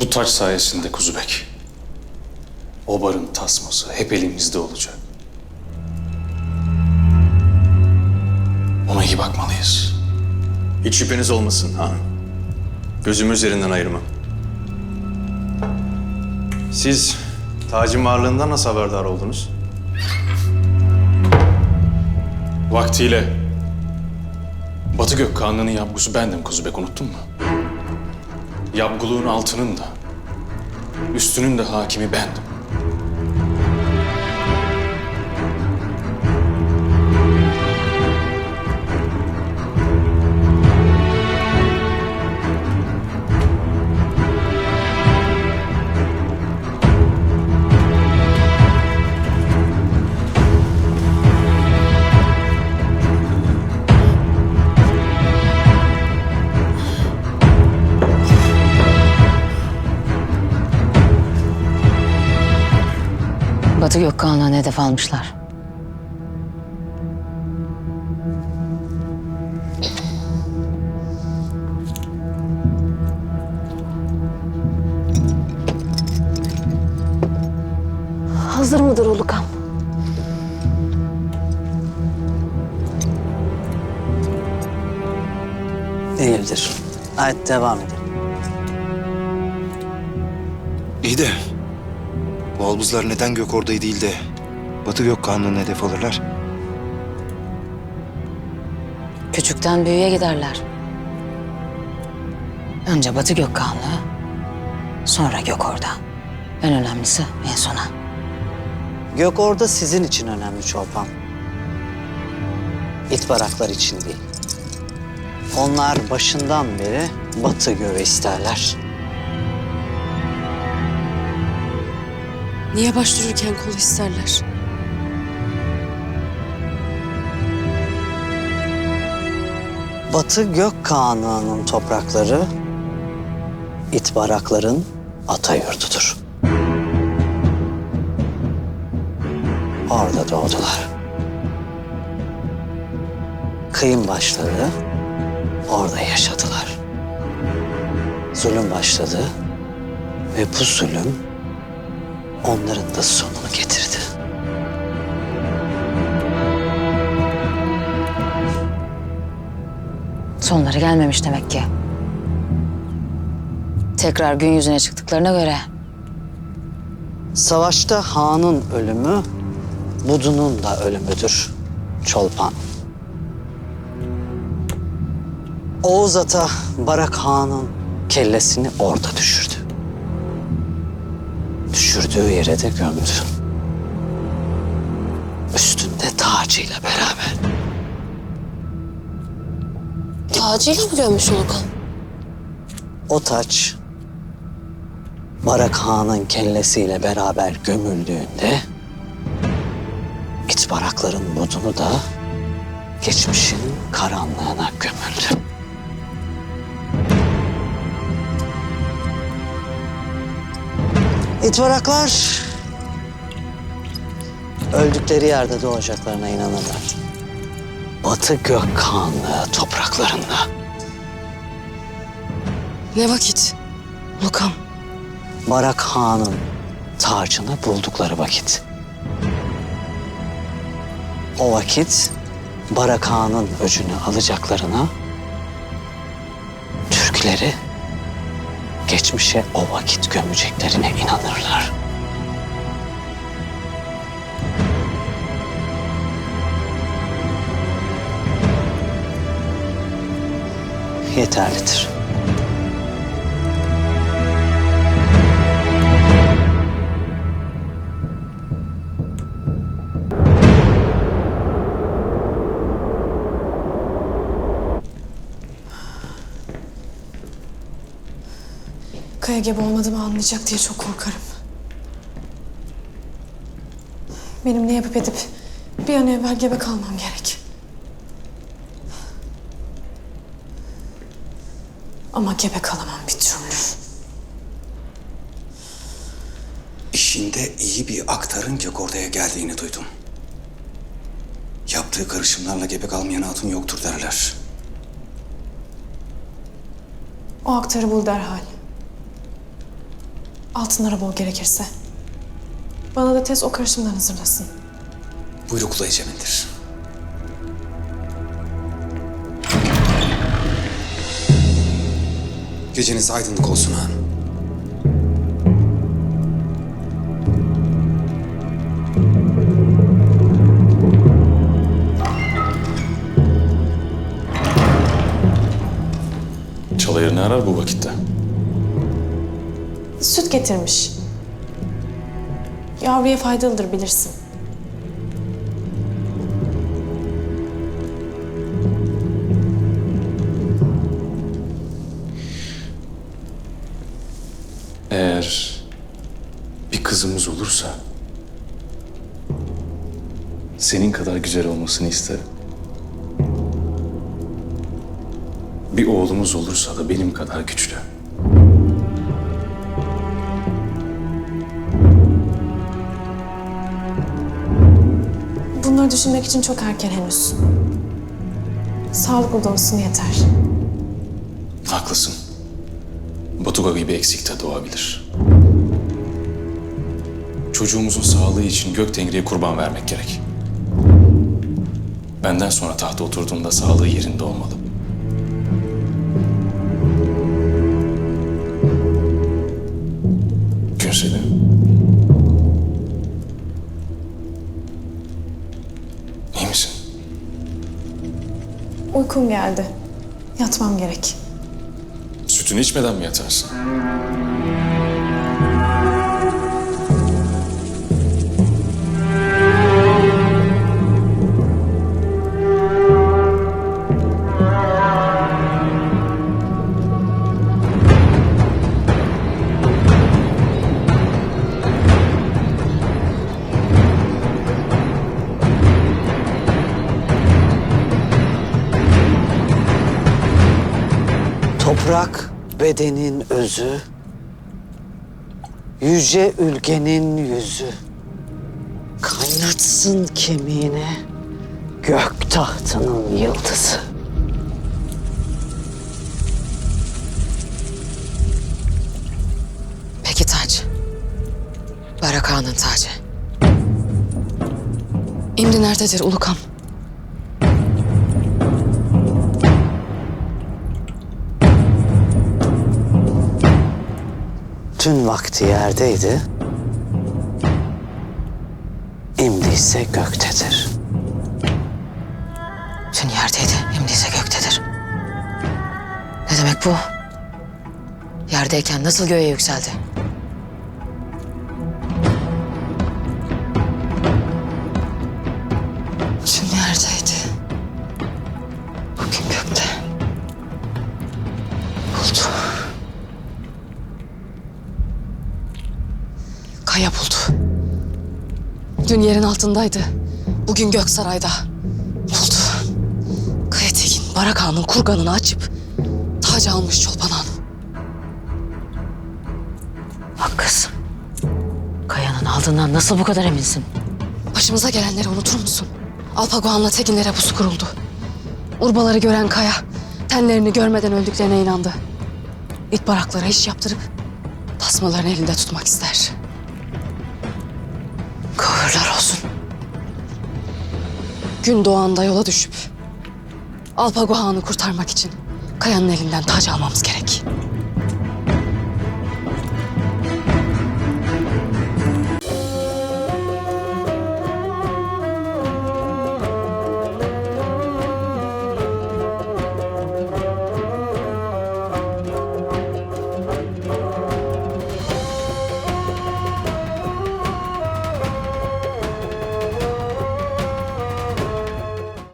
Bu taç sayesinde Kuzubek. O barın tasması hep elimizde olacak. Ona iyi bakmalıyız. Hiç şüpheniz olmasın hanım. Gözümü üzerinden ayırmam. Siz tacın varlığından nasıl haberdar oldunuz? Vaktiyle Batı Gökkanlı'nın yapgusu bendim Kuzubek unuttun mu? Yapguluğun altının da, üstünün de hakimi bendim. Batı Gökkan'la hedef almışlar. Hazır mıdır Ulukan? Değildir. Haydi devam edelim. İyi de bu albuzlar neden gök orada değil de Batı Gökkanlı'nın hedef alırlar? Küçükten büyüğe giderler. Önce Batı Gökkanlı, sonra Gökorda. En önemlisi en sona. Gök orada sizin için önemli Çolpan. İt baraklar için değil. Onlar başından beri batı göğü isterler. Niye başvururken kol isterler? Batı gök Kağanlığı'nın toprakları it barakların ata yurdudur. Orada doğdular. Kıyım başladı, orada yaşadılar. Zulüm başladı ve bu zulüm onların da sonunu getirdi. Sonları gelmemiş demek ki. Tekrar gün yüzüne çıktıklarına göre Savaşta Han'ın ölümü Budun'un da ölümüdür Çolpan. Oğuz Ata Barak Han'ın kellesini orada düşürdü. Düşürdüğü yere de gömdü. Üstünde tacıyla beraber. Tacıyla mı gömmüş Ulukan? O taç Barak Han'ın kellesiyle beraber gömüldüğünde it barakların budunu da geçmişin karanlığına gömüldü. İt baraklar öldükleri yerde doğacaklarına inanırlar. Batı gök kanlı topraklarında. Ne vakit? Ulukan. Barak Han'ın tacını buldukları vakit. O vakit Barak Han'ın öcünü alacaklarına Türkleri geçmişe o vakit gömeceklerine inanırlar. Yeterlidir. Kaya gebe olmadığımı anlayacak diye çok korkarım. Benim ne yapıp edip bir an evvel gebe kalmam gerek. Ama gebe kalamam bir türlü. İşinde iyi bir aktarın Gökorda'ya geldiğini duydum. Yaptığı karışımlarla gebe kalmayan hatun yoktur derler. O aktarı bul derhal. Altınlara bol gerekirse. Bana da tez o karışımdan hazırlasın. Buyruklu Ecemin'dir. Geceniz aydınlık olsun hanım. Çalayır ne arar bu vakitte? Süt getirmiş. Yavruya faydalıdır bilirsin. Eğer bir kızımız olursa senin kadar güzel olmasını isterim. Bir oğlumuz olursa da benim kadar güçlü. Bunları düşünmek için çok erken henüz. Sağlıklı da olsun yeter. Haklısın. Batuga gibi eksik de doğabilir. Çocuğumuzun sağlığı için gök tengriye kurban vermek gerek. Benden sonra tahta oturduğunda sağlığı yerinde olmalı. Uykum geldi. Yatmam gerek. Sütünü içmeden mi yatarsın? Toprak bedenin özü, yüce ülkenin yüzü. Kaynatsın kemiğine gök tahtının yıldızı. Peki taç. Baraka'nın tacı. İmri nerededir Ulukam? Tüm vakti yerdeydi. Şimdi ise göktedir. Dün yerdeydi, şimdi ise göktedir. Ne demek bu? Yerdeyken nasıl göğe yükseldi? Kaya buldu. Dün yerin altındaydı. Bugün Göksaray'da. Buldu. Kaya Tekin Barak Ağa'nın kurganını açıp tacı almış Çolpan Han. Bak kız. Kaya'nın aldığından nasıl bu kadar eminsin? Başımıza gelenleri unutur musun? Alpagohan'la Tekinlere pusu kuruldu. Urbaları gören Kaya, tenlerini görmeden öldüklerine inandı. İt baraklara iş yaptırıp tasmalarını elinde tutmak ister. Gün doğanda yola düşüp Alpago Han'ı kurtarmak için Kaya'nın elinden tac almamız gerek.